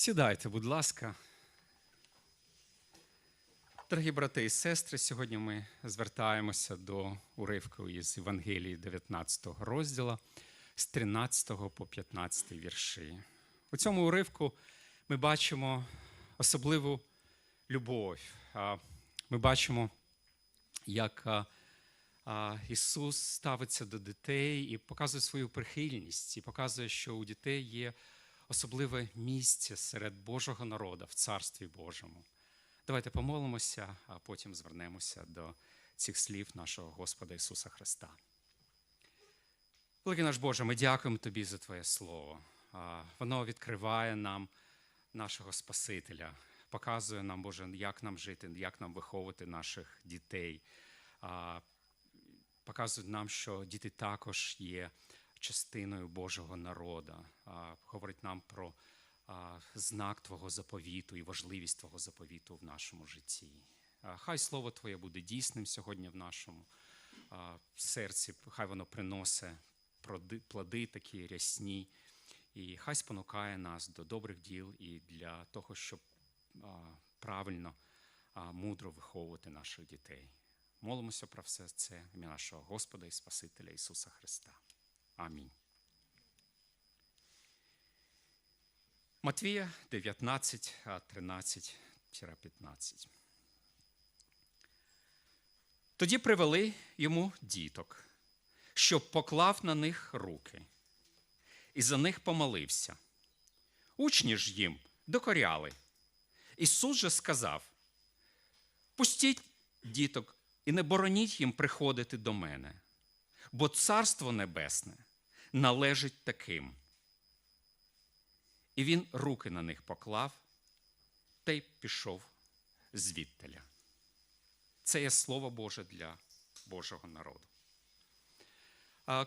Сідайте, будь ласка. Дорогі брати і сестри, сьогодні ми звертаємося до уривку із Євангелії 19 розділу з 13 по 15 вірші. У цьому уривку ми бачимо особливу любов. Ми бачимо, як Ісус ставиться до дітей і показує свою прихильність, і показує, що у дітей є особливе місце серед Божого народу в Царстві Божому. Давайте помолимося, а потім звернемося до цих слів нашого Господа Ісуса Христа. Великий наш Боже, ми дякуємо Тобі за Твоє Слово. Воно відкриває нам нашого Спасителя, показує нам, Боже, як нам жити, як нам виховувати наших дітей. Показує нам, що діти також є частиною Божого народу. Говорить нам про знак Твого заповіту і важливість Твого заповіту в нашому житті. Хай Слово Твоє буде дійсним сьогодні в нашому серці, хай воно приносить плоди такі рясні, і хай спонукає нас до добрих діл і для того, щоб правильно, мудро виховувати наших дітей. Молимося про все це ім'я нашого Господа і Спасителя Ісуса Христа. Амінь. Матвія 19, 13-15. Тоді привели йому діток, щоб поклав на них руки, і за них помолився. Учні ж їм докоряли. Ісус же сказав: Пустіть діток і не бороніть їм приходити до мене, бо Царство Небесне належить таким. І він руки на них поклав та й пішов звідтеля. Це є слово Боже для Божого народу.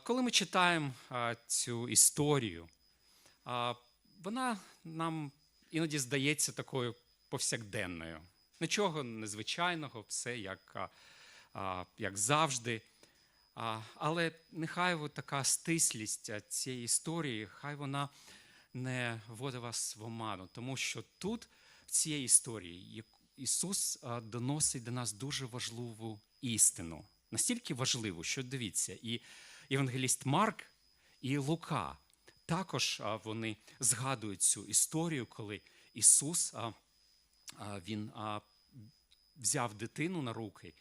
Коли ми читаємо цю історію, вона нам іноді здається такою повсякденною. Нічого незвичайного, все як, як завжди. Але нехай от така стислість цієї історії, хай вона не вводить вас в оману, тому що тут, в цій історії, Ісус доносить до нас дуже важливу істину. Настільки важливу, що дивіться, і Євангеліст Марк, і Лука також вони згадують цю історію, коли Ісус він взяв дитину на руки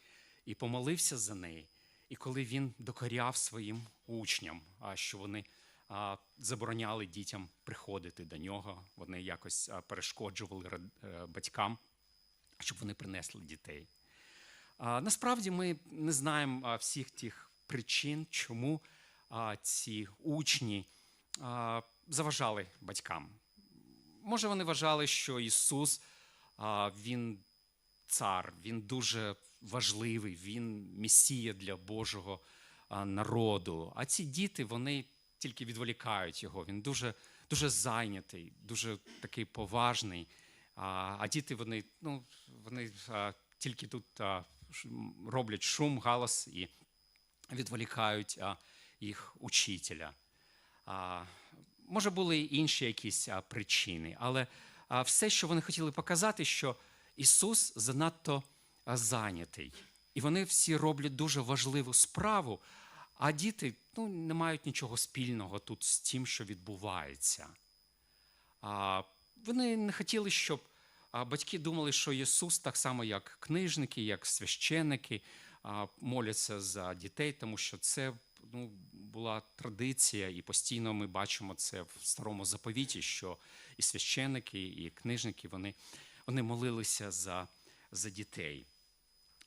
і помолився за неї. І коли він докоряв своїм учням, що вони забороняли дітям приходити до нього, вони якось перешкоджували е, батькам, щоб вони принесли дітей. Насправді ми не знаємо всіх тих причин, чому ці учні заважали батькам. Може, вони вважали, що Ісус Він цар, він дуже важливий, він месія для Божого народу. А ці діти вони тільки відволікають його. Він дуже, дуже зайнятий, дуже такий поважний. А, а діти вони, ну, вони а, тільки тут а, роблять шум, галас і відволікають а, їх учителя. А, може, були й інші якісь а, причини, але а, все, що вони хотіли показати, що Ісус занадто зайнятий. І вони всі роблять дуже важливу справу, а діти ну, не мають нічого спільного тут з тим, що відбувається. А, Вони не хотіли, щоб батьки думали, що Ісус, так само як книжники, як священники, моляться за дітей, тому що це ну, була традиція, і постійно ми бачимо це в старому заповіті, що і священники, і книжники вони, вони молилися за, за дітей.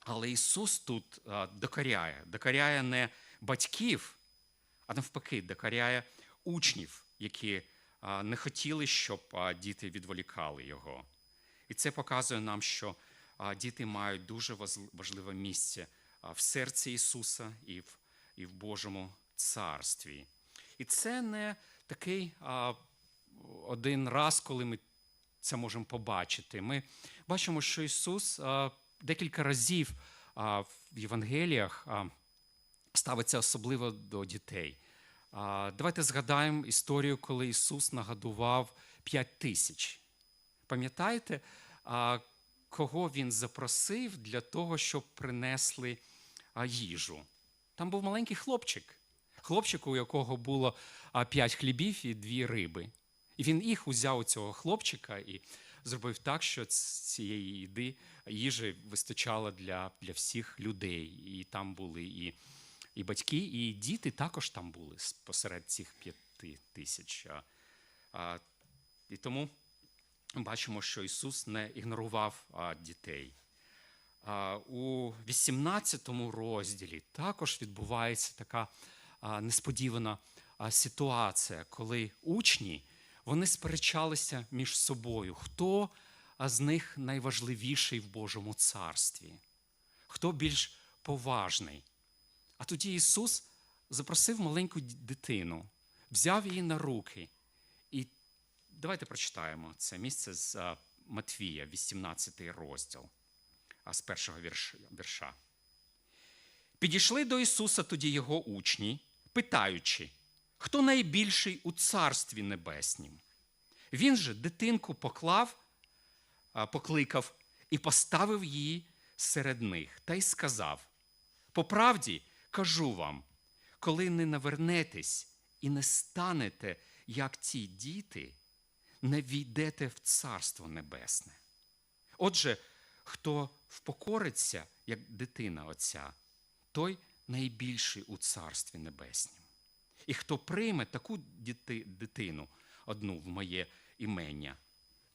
Але Ісус тут а, докоряє, докоряє не батьків, а навпаки, докоряє учнів, які не хотіли, щоб діти відволікали його. І це показує нам, що діти мають дуже важливе місце в серці Ісуса і в, і в Божому царстві. І це не такий а, один раз, коли ми це можемо побачити. Ми бачимо, що Ісус а, декілька разів в Євангеліях ставиться особливо до дітей. Давайте згадаємо історію, коли Ісус нагодував 5 тисяч. Пам'ятаєте, кого він запросив для того, щоб принесли їжу? Там був маленький хлопчик, хлопчик, у якого було п'ять хлібів і дві риби. І він їх узяв у цього хлопчика і зробив так, що цієї їди їжі вистачало для, для всіх людей. І там були і, і батьки, і діти також там були посеред цих п'яти тисяч. А, і тому бачимо, що Ісус не ігнорував а, дітей. А, у 18 розділі також відбувається така а, несподівана а, ситуація, коли учні вони сперечалися між собою, хто з них найважливіший в Божому царстві, хто більш поважний. А тоді Ісус запросив маленьку дитину, взяв її на руки. І давайте прочитаємо це місце з Матвія, 18 розділ, а з першого вірша. Підійшли до Ісуса тоді його учні, питаючи, хто найбільший у царстві небеснім. Він же дитинку поклав, покликав і поставив її серед них та й сказав: По правді кажу вам, коли не навернетесь і не станете, як ці діти, не війдете в Царство Небесне. Отже, хто впокориться, як дитина Отця, той найбільший у Царстві Небеснім. І хто прийме таку дитину, одну в моє імення,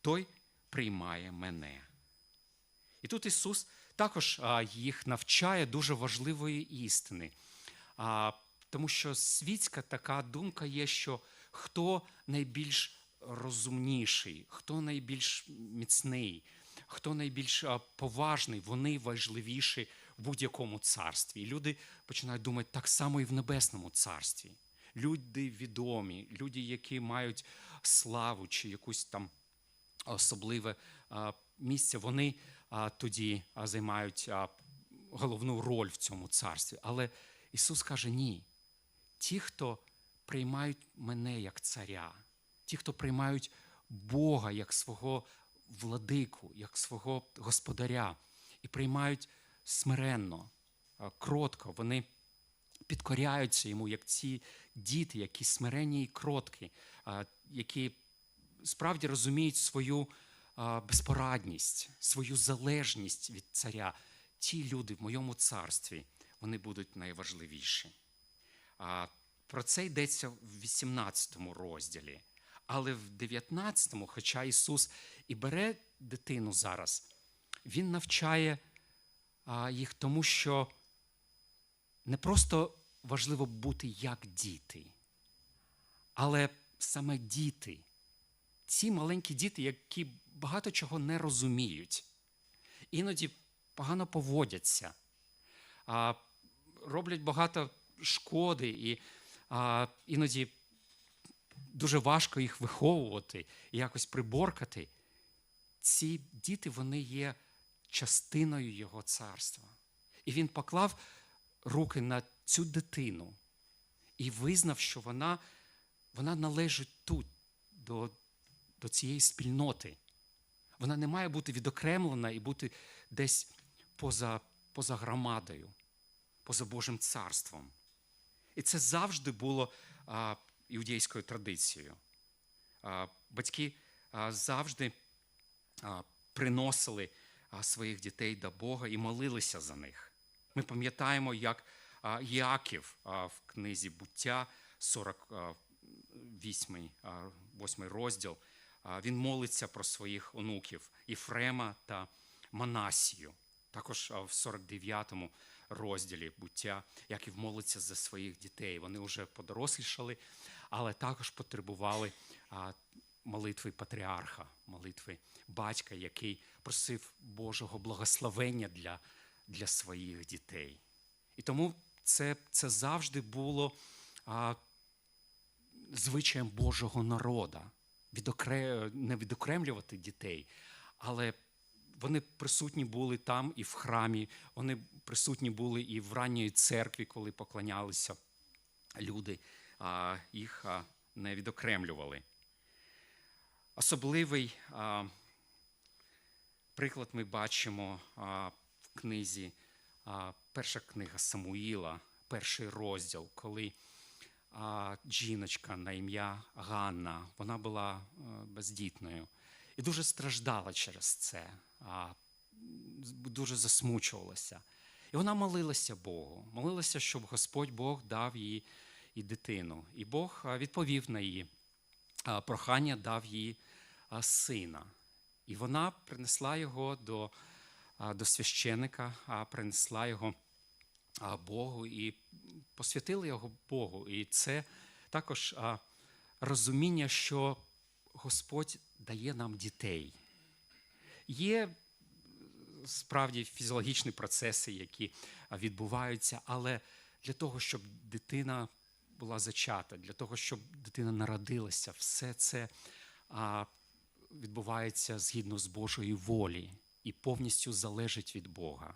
той приймає мене. І тут Ісус також їх навчає дуже важливої істини. Тому що світська така думка є, що хто найбільш розумніший, хто найбільш міцний, хто найбільш поважний, вони важливіші в будь-якому царстві. І люди починають думати так само і в небесному царстві. Люди відомі, люди, які мають славу чи якусь там особливе місце, вони тоді займають головну роль в цьому царстві. Але Ісус каже: ні. Ті, хто приймають мене як царя, ті, хто приймають Бога як свого владику, як свого господаря, і приймають смиренно, кротко, вони підкоряються йому, як ці діти, які смиренні і кроткі, які справді розуміють свою безпорадність, свою залежність від царя. Ті люди в моєму царстві вони будуть найважливіші. Про це йдеться в 18 розділі. Але в 19, му хоча Ісус і бере дитину зараз, Він навчає їх тому, що не просто важливо бути як діти, але саме діти, ці маленькі діти, які багато чого не розуміють, іноді погано поводяться, роблять багато шкоди, і іноді дуже важко їх виховувати і якось приборкати. Ці діти вони є частиною Його царства. І він поклав руки на цю дитину і визнав, що вона вона належить тут, до, до цієї спільноти. Вона не має бути відокремлена і бути десь поза, поза громадою, поза Божим царством. І це завжди було а, іудейською традицією. А, батьки а, завжди а, приносили а, своїх дітей до Бога і молилися за них. Ми пам'ятаємо, як Яків в книзі буття 48 8 розділ. Він молиться про своїх онуків Іфрема та Манасію. Також в 49-му розділі буття, як і молиться за своїх дітей. Вони вже подорослішали, але також потребували молитви патріарха, молитви батька, який просив Божого благословення для для своїх дітей. І тому це це завжди було а, звичаєм Божого народа. Відокре... Не відокремлювати дітей, але вони присутні були там і в храмі, вони присутні були і в ранньої церкві, коли поклонялися люди, а їх не відокремлювали. Особливий приклад ми бачимо а, в книзі, перша книга Самуїла, перший розділ, коли жіночка на ім'я Ганна, вона була а, бездітною і дуже страждала через це, дуже засмучувалася. І вона молилася Богу, молилася, щоб Господь Бог дав їй і дитину. І Бог відповів на її прохання, дав їй сина. І вона принесла його до, до священика, принесла його Богу і посвятила його Богу. І це також розуміння, що Господь дає нам дітей. Є справді фізіологічні процеси, які відбуваються, але для того, щоб дитина була зачата, для того, щоб дитина народилася, все це відбувається згідно з Божої волі і повністю залежить від Бога.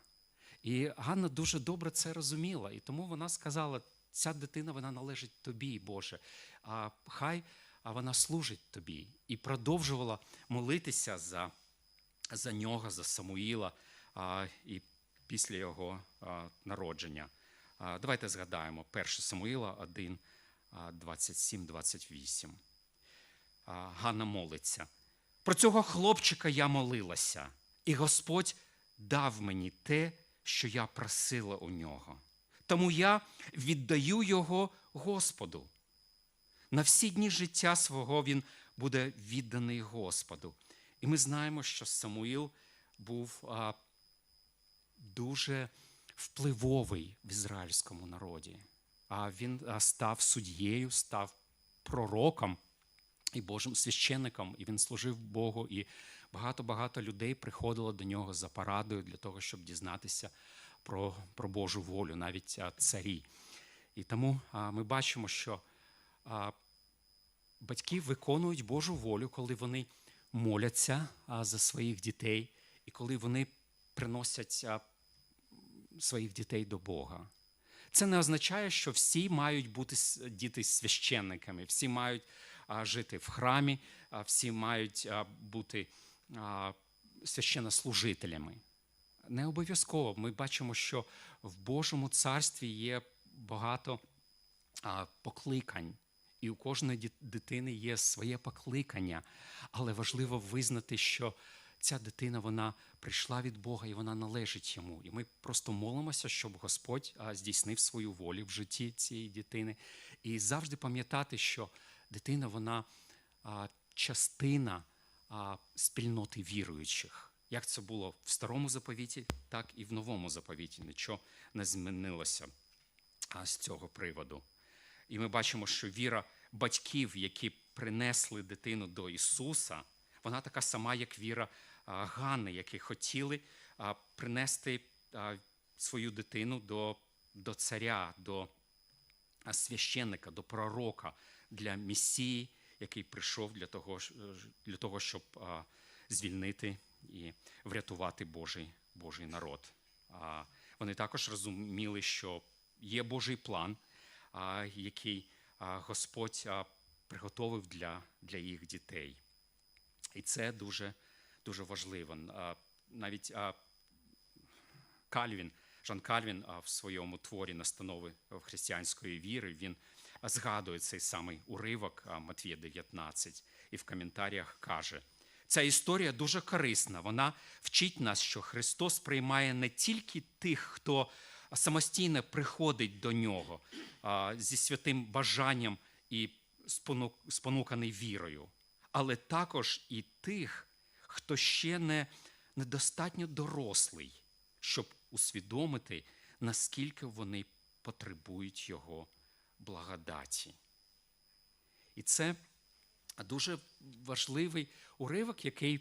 І Ганна дуже добре це розуміла, і тому вона сказала: ця дитина вона належить тобі, Боже, а хай вона служить тобі. І продовжувала молитися за, за нього, за Самуїла а, і після його а, народження. А, давайте згадаємо 1 Самуїла 1, 27-28. Ганна молиться. Про цього хлопчика я молилася, і Господь дав мені те, що я просила у нього. Тому я віддаю його Господу. На всі дні життя свого він буде відданий Господу. І ми знаємо, що Самуїл був а, дуже впливовий в ізраїльському народі. А він а, став суддєю, став пророком і Божим священником, і він служив Богу. І багато-багато людей приходило до нього за порадою для того, щоб дізнатися про, про Божу волю, навіть царі. І тому ми бачимо, що батьки виконують Божу волю, коли вони моляться за своїх дітей, і коли вони приносять своїх дітей до Бога. Це не означає, що всі мають бути діти священниками, всі мають жити в храмі, всі мають бути священнослужителями. Не обов'язково. Ми бачимо, що в Божому царстві є багато покликань, і у кожної дитини є своє покликання. Але важливо визнати, що ця дитина вона прийшла від Бога і вона належить йому. І ми просто молимося, щоб Господь здійснив свою волю в житті цієї дитини. І завжди пам'ятати, що дитина вона частина спільноти віруючих. Як це було в старому заповіті, так і в новому заповіті. Нічого не змінилося з цього приводу. І ми бачимо, що віра батьків, які принесли дитину до Ісуса, вона така сама, як віра а, Ганни, які хотіли принести свою дитину до, до царя, до священника, до пророка, для Месії, який прийшов для того, для того щоб звільнити і врятувати Божий, Божий народ. Вони також розуміли, що є Божий план, який Господь приготовив для, для їх дітей. І це дуже, дуже важливо. Навіть Кальвін, Жан Кальвін а, в своєму творі настанови християнської віри він згадує цей самий уривок Матвія 19 і в коментарях каже: ця історія дуже корисна. Вона вчить нас, що Христос приймає не тільки тих, хто самостійно приходить до нього зі святим бажанням і спонуканий вірою, але також і тих, хто ще не недостатньо дорослий, щоб усвідомити, наскільки вони потребують його благодаті. І це дуже важливий уривок, який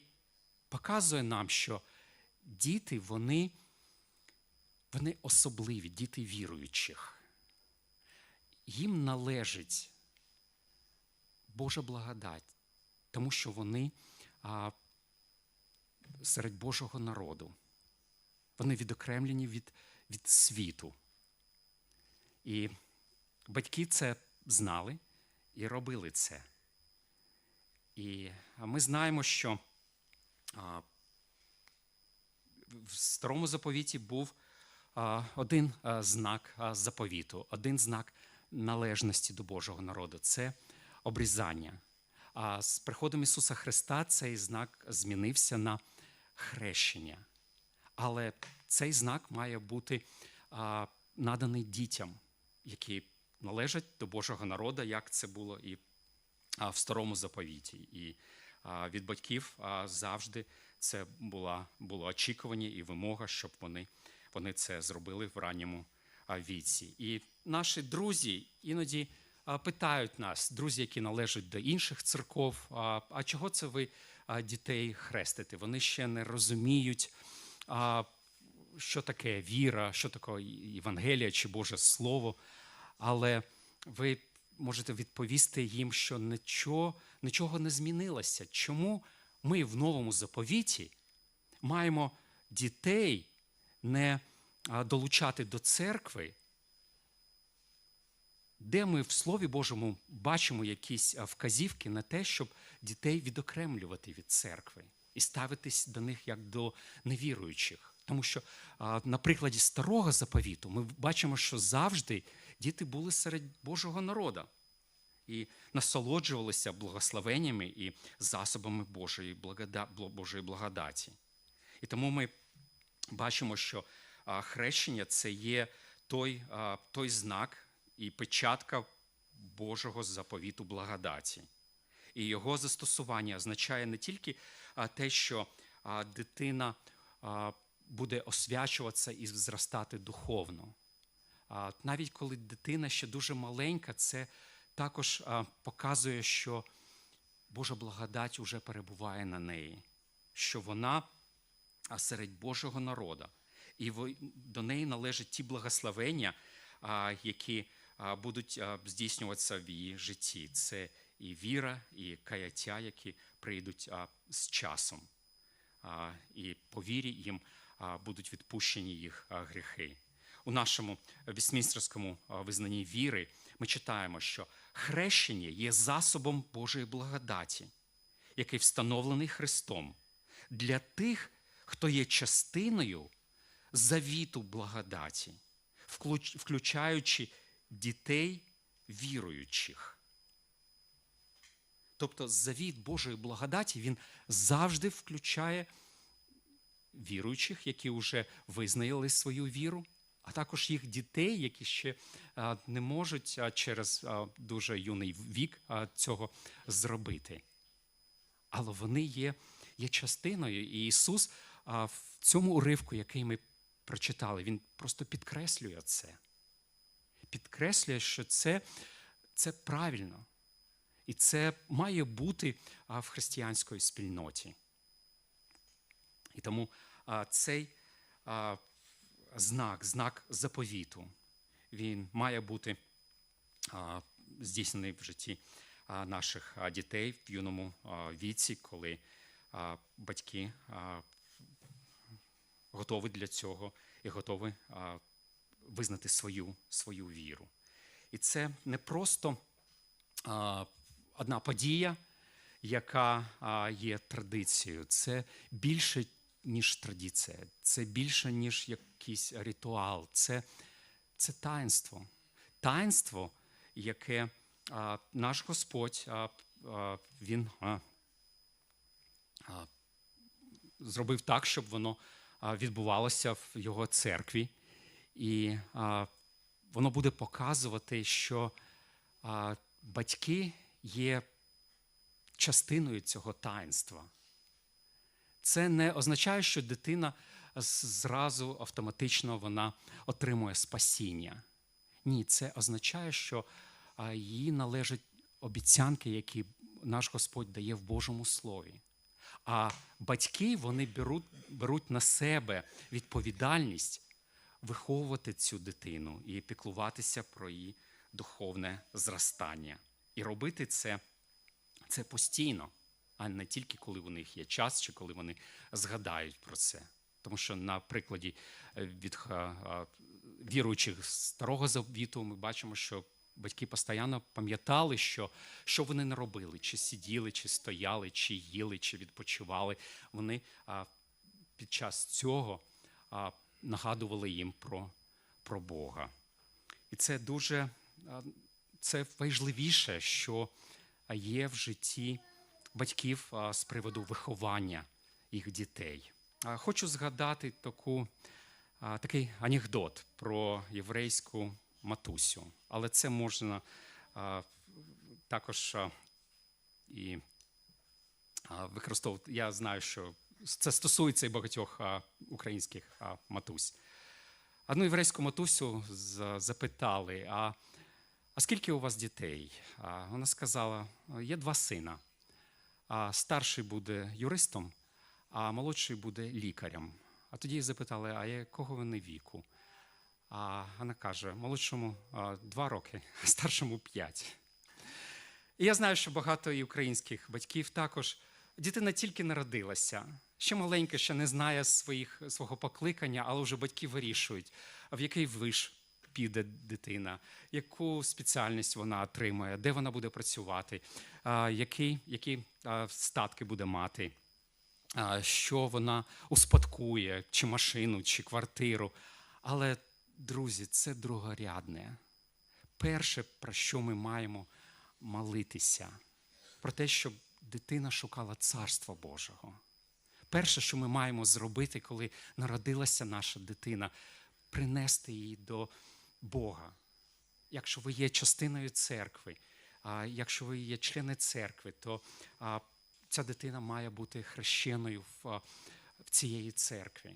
показує нам, що діти, вони, вони особливі, діти віруючих. Їм належить Божа благодать, тому що вони а, серед Божого народу. Вони відокремлені від, від світу. І батьки це знали і робили це. І ми знаємо, що в старому заповіті був один знак заповіту, один знак належності до Божого народу це обрізання. А з приходом Ісуса Христа цей знак змінився на хрещення. Але цей знак має бути наданий дітям, які належать до Божого народу, як це було і в старому заповіті. І від батьків завжди це була, було очікування і вимога, щоб вони, вони це зробили в ранньому віці. І наші друзі іноді питають нас, друзі, які належать до інших церков, а, чого це ви дітей хрестите? Вони ще не розуміють. Що таке віра, що таке Євангелія чи Боже Слово, але ви можете відповісти їм, що нічого, нічого не змінилося. Чому ми в новому заповіті маємо дітей не долучати до церкви, де ми в Слові Божому бачимо якісь вказівки на те, щоб дітей відокремлювати від церкви і ставитись до них як до невіруючих. Тому що на прикладі старого заповіту ми бачимо, що завжди діти були серед Божого народу і насолоджувалися благословеннями і засобами Божої, благода... Божої благодаті. І тому ми бачимо, що хрещення це є той, той знак і печатка Божого заповіту благодаті. І його застосування означає не тільки те, що дитина буде освячуватися і зростати духовно. Навіть коли дитина ще дуже маленька, це також показує, що Божа благодать уже перебуває на неї, що вона серед Божого народу. І до неї належать ті благословення, які будуть здійснюватися в її житті. Це і віра, і каяття, які прийдуть з часом. І по вірі їм будуть відпущені їх гріхи. У нашому вісмінстерському визнанні віри ми читаємо, що хрещення є засобом Божої благодаті, який встановлений Христом для тих, хто є частиною завіту благодаті, включаючи дітей віруючих. Тобто завіт Божої благодаті він завжди включає віруючих, які вже визнали свою віру, а також їх дітей, які ще не можуть через дуже юний вік цього зробити. Але вони є, є частиною. І Ісус в цьому уривку, який ми прочитали, Він просто підкреслює це. Підкреслює, що це, це правильно. І це має бути в християнській спільноті. І тому цей знак, знак заповіту, він має бути здійснений в житті наших дітей в юному віці, коли батьки готові для цього і готові визнати свою, свою віру. І це не просто одна подія, яка є традицією. Це більше, ніж традиція, це більше, ніж якийсь ритуал, це, це таїнство. Таїнство, яке а, наш Господь а, а, він а, а, зробив так, щоб воно відбувалося в його церкві. І а, воно буде показувати, що а, батьки є частиною цього таїнства. Це не означає, що дитина зразу автоматично вона отримує спасіння. Ні, це означає, що їй належать обіцянки, які наш Господь дає в Божому Слові. А батьки вони беруть, беруть на себе відповідальність виховувати цю дитину і піклуватися про її духовне зростання. І робити це, це постійно, а не тільки коли у них є час, чи коли вони згадають про це. Тому що на прикладі е, від віруючих старого завіту ми бачимо, що батьки постійно пам'ятали, що що вони не робили, чи сиділи, чи стояли, чи їли, чи відпочивали. Вони під час цього нагадували їм про, про Бога. І це дуже це важливіше, що є в житті батьків з приводу виховання їх дітей. Хочу згадати таку, такий анекдот про єврейську матусю, але це можна також і використовувати. Я знаю, що це стосується і багатьох українських матусь. Одну єврейську матусю запитали: а, а скільки у вас дітей? Вона сказала: є два сина. А старший буде юристом, а молодший буде лікарем. А тоді її запитали, а якого вони віку? А вона каже: молодшому два роки, а старшому п'ять. І я знаю, що багато і українських батьків також дитина тільки народилася, ще маленька, ще не знає своїх, свого покликання, але вже батьки вирішують, в який виш піде дитина, яку спеціальність вона отримає, де вона буде працювати, які, які статки буде мати, що вона успадкує, чи машину, чи квартиру. Але, друзі, це другорядне. Перше, про що ми маємо молитися, про те, щоб дитина шукала Царства Божого. Перше, що ми маємо зробити, коли народилася наша дитина, принести її до Бога. Якщо ви є частиною церкви, якщо ви є члени церкви, то ця дитина має бути хрещеною в, цієї церкві.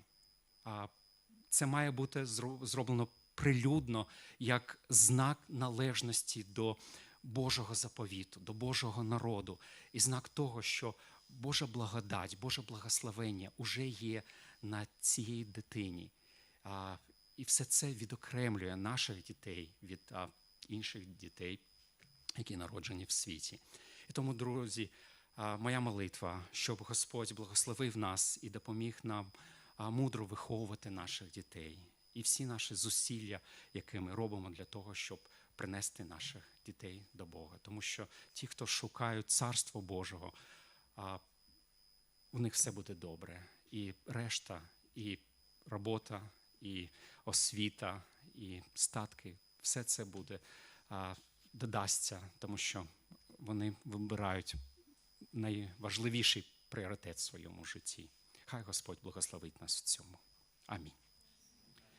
Це має бути зроблено прилюдно як знак належності до Божого заповіту, до Божого народу, і знак того, що Божа благодать, Боже благословення уже є на цієї дитині. І все це відокремлює наших дітей від а, інших дітей, які народжені в світі. І тому, друзі, а, моя молитва, щоб Господь благословив нас і допоміг нам а, мудро виховувати наших дітей. І всі наші зусилля, які ми робимо для того, щоб принести наших дітей до Бога. Тому що ті, хто шукають Царство Божого, а, у них все буде добре. І решта, і робота, і освіта, і статки, все це буде додасться, тому що вони вибирають найважливіший пріоритет в своєму житті. Хай Господь благословить нас в цьому. Амінь.